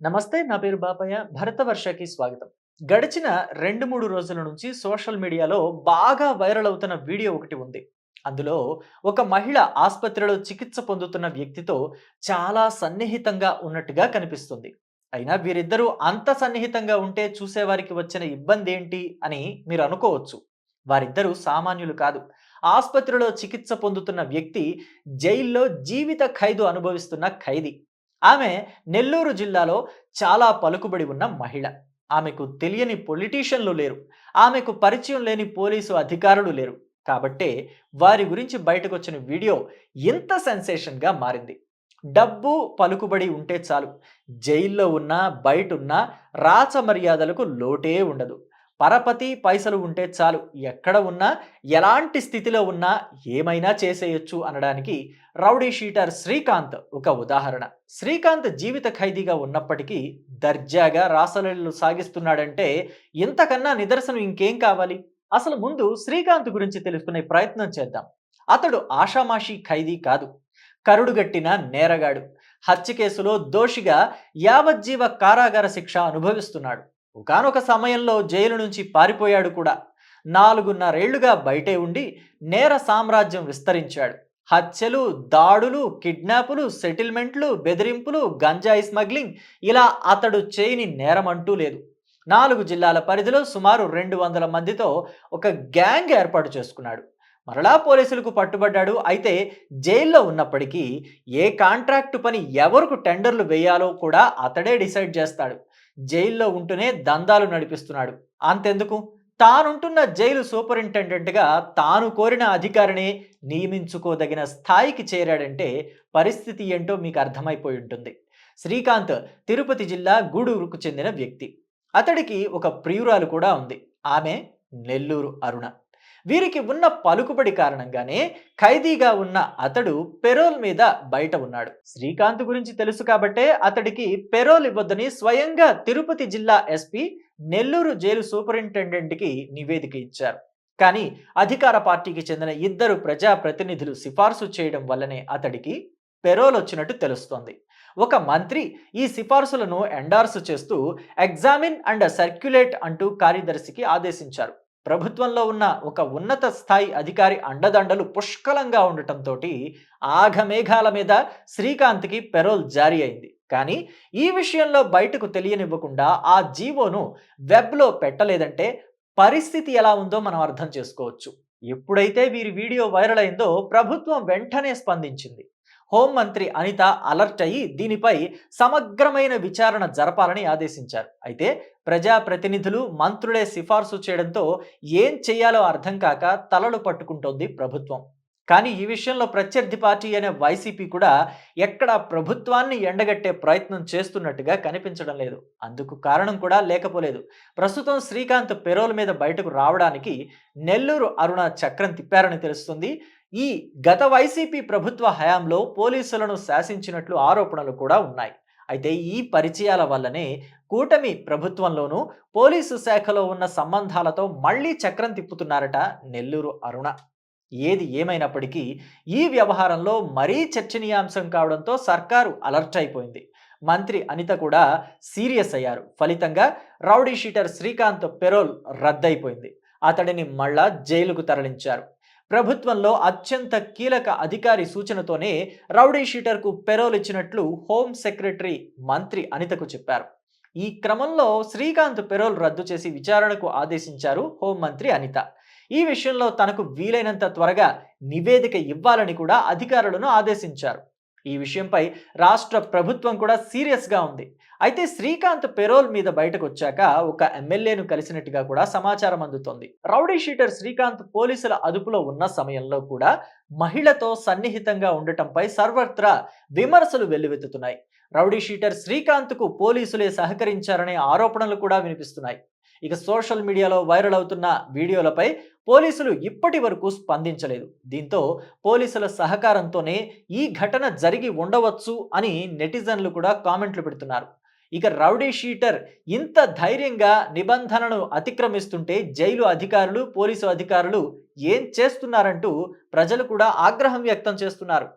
నమస్తే నా పేరు బాపయ్య. భరతవర్షకి స్వాగతం. గడిచిన రెండు మూడు రోజుల నుంచి సోషల్ మీడియాలో బాగా వైరల్ అవుతున్న వీడియో ఒకటి ఉంది. అందులో ఒక మహిళ ఆసుపత్రిలో చికిత్స పొందుతున్న వ్యక్తితో చాలా సన్నిహితంగా ఉన్నట్టుగా కనిపిస్తుంది. అయినా వీరిద్దరూ అంత సన్నిహితంగా ఉంటే చూసేవారికి వచ్చిన ఇబ్బంది ఏంటి అని మీరు అనుకోవచ్చు. వారిద్దరూ సామాన్యులు కాదు. ఆసుపత్రిలో చికిత్స పొందుతున్న వ్యక్తి జైల్లో జీవిత ఖైదు అనుభవిస్తున్న ఖైదీ. ఆమె నెల్లూరు జిల్లాలో చాలా పలుకుబడి ఉన్న మహిళ. ఆమెకు తెలియని పొలిటీషియన్లు లేరు. ఆమెకు పరిచయం లేని పోలీసు అధికారులు లేరు. కాబట్టే వారి గురించి బయటకు వచ్చిన వీడియో ఇంత సెన్సేషన్గా మారింది. డబ్బు పలుకుబడి ఉంటే చాలు. జైల్లో ఉన్నా బయట ఉన్నా రాచ మర్యాదలకు లోటే ఉండదు. పరపతి పైసలు ఉంటే చాలు. ఎక్కడ ఉన్నా ఎలాంటి స్థితిలో ఉన్నా ఏమైనా చేసేయొచ్చు అనడానికి రౌడీ షీటర్ శ్రీకాంత్ ఒక ఉదాహరణ. శ్రీకాంత్ జీవిత ఖైదీగా ఉన్నప్పటికీ దర్జాగా రాసలీలు సాగిస్తున్నాడంటే ఇంతకన్నా నిదర్శనం ఇంకేం కావాలి? అసలు ముందు శ్రీకాంత్ గురించి తెలుసుకునే ప్రయత్నం చేద్దాం. అతడు ఆషామాషీ ఖైదీ కాదు. కరుడుగట్టిన నేరగాడు. హత్య కేసులో దోషిగా యావజ్జీవ కారాగార శిక్ష అనుభవిస్తున్నాడు. ఒకనొక సమయంలో జైలు నుంచి పారిపోయాడు కూడా. నాలుగున్నరేళ్ళుగా బయటే ఉండి నేర సామ్రాజ్యం విస్తరించాడు. హత్యలు దాడులు కిడ్నాపులు సెటిల్మెంట్లు బెదిరింపులు గంజాయి స్మగ్లింగ్ ఇలా అతడు చేయని నేరం అంటూ లేదు. నాలుగు జిల్లాల పరిధిలో సుమారు రెండు వందల మందితో ఒక గ్యాంగ్ ఏర్పాటు చేసుకున్నాడు. మరలా పోలీసులకు పట్టుబడ్డాడు. అయితే జైల్లో ఉన్నప్పటికీ ఏ కాంట్రాక్టు పని ఎవరికి టెండర్లు వేయాలో కూడా అతడే డిసైడ్ చేస్తాడు. జైల్లో ఉంటూనే దందాలు నడిపిస్తున్నాడు. అంతెందుకు? తానుంటున్న జైలు సూపరింటెండెంట్గా తాను కోరిన అధికారిని నియమించుకోదగిన స్థాయికి చేరాడంటే పరిస్థితి ఏంటో మీకు అర్థమైపోయి ఉంటుంది. శ్రీకాంత్ తిరుపతి జిల్లా గూడూరుకు చెందిన వ్యక్తి. అతడికి ఒక ప్రియురాలు కూడా ఉంది. ఆమె నెల్లూరు అరుణ. వీరికి ఉన్న పలుకుబడి కారణంగానే ఖైదీగా ఉన్న అతడు పెరోల్ మీద బయట ఉన్నాడు. శ్రీకాంత్ గురించి తెలుసు కాబట్టే అతడికి పెరోల్ ఇవ్వద్దని స్వయంగా తిరుపతి జిల్లా ఎస్పీ నెల్లూరు జైలు సూపరింటెండెంట్కి నివేదిక ఇచ్చారు. కానీ అధికార పార్టీకి చెందిన ఇద్దరు ప్రజా ప్రతినిధులు సిఫార్సు చేయడం వల్లనే అతడికి పెరోల్ వచ్చినట్టు తెలుస్తోంది. ఒక మంత్రి ఈ సిఫార్సులను ఎండార్సు చేస్తూ ఎగ్జామిన్ అండ్ సర్క్యులేట్ అంటూ కార్యదర్శికి ఆదేశించారు. ప్రభుత్వంలో ఉన్న ఒక ఉన్నత స్థాయి అధికారి అండదండలు పుష్కలంగా ఉండటంతో ఆఘమేఘాల మీద శ్రీకాంత్కి పెరోల్ జారీ అయింది. కానీ ఈ విషయంలో బయటకు తెలియనివ్వకుండా ఆ జీవోను వెబ్లో పెట్టలేదంటే పరిస్థితి ఎలా ఉందో మనం అర్థం చేసుకోవచ్చు. ఎప్పుడైతే వీరి వీడియో వైరల్ అయిందో ప్రభుత్వం వెంటనే స్పందించింది. హోంమంత్రి అనిత అలర్ట్ అయ్యి దీనిపై సమగ్రమైన విచారణ జరపాలని ఆదేశించారు. అయితే ప్రజాప్రతినిధులు మంత్రులే సిఫార్సు చేయడంతో ఏం చేయాలో అర్థం కాక తలలు పట్టుకుంటోంది ప్రభుత్వం. కానీ ఈ విషయంలో ప్రత్యర్థి పార్టీ అనే వైసీపీ కూడా ఎక్కడ ప్రభుత్వాన్ని ఎండగట్టే ప్రయత్నం చేస్తున్నట్టుగా కనిపించడం లేదు. అందుకు కారణం కూడా లేకపోలేదు. ప్రస్తుతం శ్రీకాంత్ పెరోల్ మీద బయటకు రావడానికి నెల్లూరు అరుణ చక్రం తిప్పారని తెలుస్తుంది. ఈ గత వైసీపీ ప్రభుత్వ హయాంలో పోలీసులను శాసించినట్లు ఆరోపణలు కూడా ఉన్నాయి. అయితే ఈ పరిచయాల వల్లనే కూటమి ప్రభుత్వంలోనూ పోలీసు శాఖలో ఉన్న సంబంధాలతో మళ్ళీ చక్రం తిప్పుతున్నారట నెల్లూరు అరుణ. ఏది ఏమైనప్పటికీ ఈ వ్యవహారంలో మరీ చర్చనీయాంశం కావడంతో సర్కారు అలర్ట్ అయిపోయింది. మంత్రి అనిత కూడా సీరియస్ అయ్యారు. ఫలితంగా రౌడీ షీటర్ శ్రీకాంత్ పెరోల్ రద్దయిపోయింది. అతడిని మళ్ళా జైలుకు తరలించారు. ప్రభుత్వంలో అత్యంత కీలక అధికారి సూచనతోనే రౌడీ షీటర్కు పెరోల్ ఇచ్చినట్లు హోం సెక్రటరీ మంత్రి అనితకు చెప్పారు. ఈ క్రమంలో శ్రీకాంత్ పెరోల్ రద్దు చేసి విచారణకు ఆదేశించారు హోంమంత్రి అనిత. ఈ విషయంలో తనకు వీలైనంత త్వరగా నివేదిక ఇవ్వాలని కూడా అధికారులను ఆదేశించారు. ఈ విషయంపై రాష్ట్ర ప్రభుత్వం కూడా సీరియస్గా ఉంది. అయితే శ్రీకాంత్ పెరోల్ మీద బయటకు వచ్చాక ఒక ఎమ్మెల్యేను కలిసినట్టుగా కూడా సమాచారం అందుతోంది. రౌడీ షీటర్ శ్రీకాంత్ పోలీసుల అదుపులో ఉన్న సమయంలో కూడా మహిళతో సన్నిహితంగా ఉండటంపై సర్వత్రా విమర్శలు వెల్లువెత్తుతున్నాయి. రౌడీ షీటర్ శ్రీకాంత్కు పోలీసులే సహకరించారనే ఆరోపణలు కూడా వినిపిస్తున్నాయి. ఇక సోషల్ మీడియాలో వైరల్ అవుతున్న వీడియోలపై పోలీసులు ఇప్పటి వరకు స్పందించలేదు. దీంతో పోలీసుల సహకారంతోనే ఈ ఘటన జరిగి ఉండవచ్చు అని నెటిజన్లు కూడా కామెంట్లు పెడుతున్నారు. ఇక రౌడీ షీటర్ ఇంత ధైర్యంగా నిబంధనను అతిక్రమిస్తుంటే జైలు అధికారులు పోలీసు అధికారులు ఏం చేస్తున్నారంటూ ప్రజలు కూడా ఆగ్రహం వ్యక్తం చేస్తున్నారు.